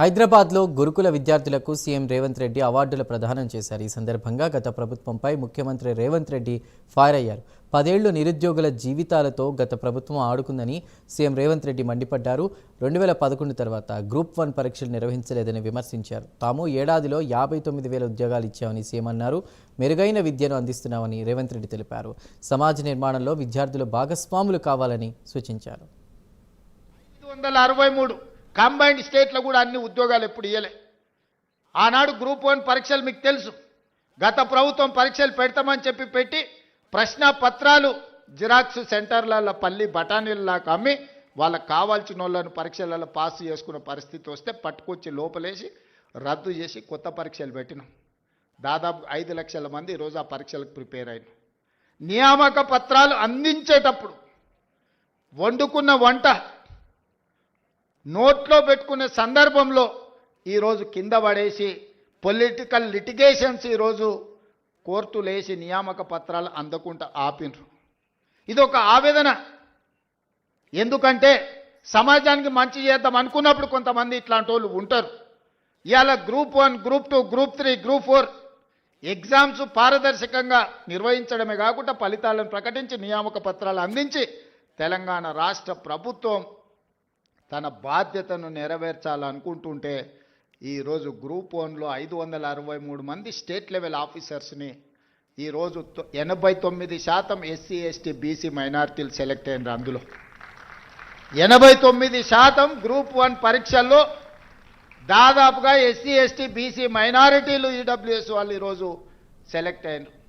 హైదరాబాద్లో గురుకుల విద్యార్థులకు సీఎం రేవంత్ రెడ్డి అవార్డుల ప్రదానం చేశారు. ఈ సందర్భంగా గత ప్రభుత్వంపై ముఖ్యమంత్రి రేవంత్ రెడ్డి ఫైర్ అయ్యారు. పదేళ్ళు నిరుద్యోగుల జీవితాలతో గత ప్రభుత్వం ఆడుకుందని సీఎం రేవంత్ రెడ్డి మండిపడ్డారు. రెండు వేల పదకొండు తర్వాత గ్రూప్ వన్ పరీక్షలు నిర్వహించలేదని విమర్శించారు. తాము ఏడాదిలో యాభై తొమ్మిది వేల ఉద్యోగాలు ఇచ్చామని సీఎం అన్నారు. మెరుగైన విద్యను అందిస్తున్నామని రేవంత్ రెడ్డి తెలిపారు. సమాజ నిర్మాణంలో విద్యార్థులు భాగస్వాములు కావాలని సూచించారు. వందల అరవై మూడు కంబైన్డ్ స్టేట్లో కూడా అన్ని ఉద్యోగాలు ఎప్పుడు ఇయ్యలే. ఆనాడు గ్రూప్ వన్ పరీక్షలు మీకు తెలుసు. గత ప్రభుత్వం పరీక్షలు పెడతామని చెప్పి పెట్టి ప్రశ్న పత్రాలు జిరాక్స్ సెంటర్లలో పల్లి బఠానీలలాగా అమ్మి వాళ్ళకు కావాల్సిన వాళ్ళను పరీక్షలలో పాస్ చేసుకున్న పరిస్థితి వస్తే పట్టుకొచ్చి లోపలేసి రద్దు చేసి కొత్త పరీక్షలు పెట్టినాం. దాదాపు ఐదు లక్షల మంది ఈరోజు ఆ పరీక్షలకు ప్రిపేర్ అయిన. నియామక పత్రాలు అందించేటప్పుడు వండుకున్న వంట నోట్లో పెట్టుకునే సందర్భంలో ఈరోజు కింద పడేసి పొలిటికల్ లిటిగేషన్స్ ఈరోజు కోర్టులు వేసి నియామక పత్రాలు అందకుండా ఆపినరు ఇది ఒక ఆవేదన. ఎందుకంటే సమాజానికి మంచి చేద్దాం అనుకున్నప్పుడు కొంతమంది ఇట్లాంటి వాళ్ళు ఉంటారు. ఇవాళ group one group two group three group four exams పారదర్శకంగా నిర్వహించడమే కాకుండా ఫలితాలను ప్రకటించి నియామక పత్రాలు అందించి తెలంగాణ రాష్ట్ర ప్రభుత్వం తన బాధ్యతను నెరవేర్చాలనుకుంటుంటే ఈరోజు గ్రూప్ వన్లో ఐదు వందల అరవై మూడు మంది స్టేట్ లెవెల్ ఆఫీసర్స్ని ఈరోజు తొ- ఎనభై తొమ్మిది శాతం ఎస్సీ ఎస్టీ బీసీ మైనార్టీలు సెలెక్ట్ అయినారు అందులో. ఎనభై తొమ్మిది శాతం గ్రూప్ వన్ పరీక్షల్లో దాదాపుగా ఎస్సీ ఎస్టీ బీసీ మైనారిటీలు ఈడబ్ల్యూఎస్ వాళ్ళు ఈరోజు సెలెక్ట్ అయినారు.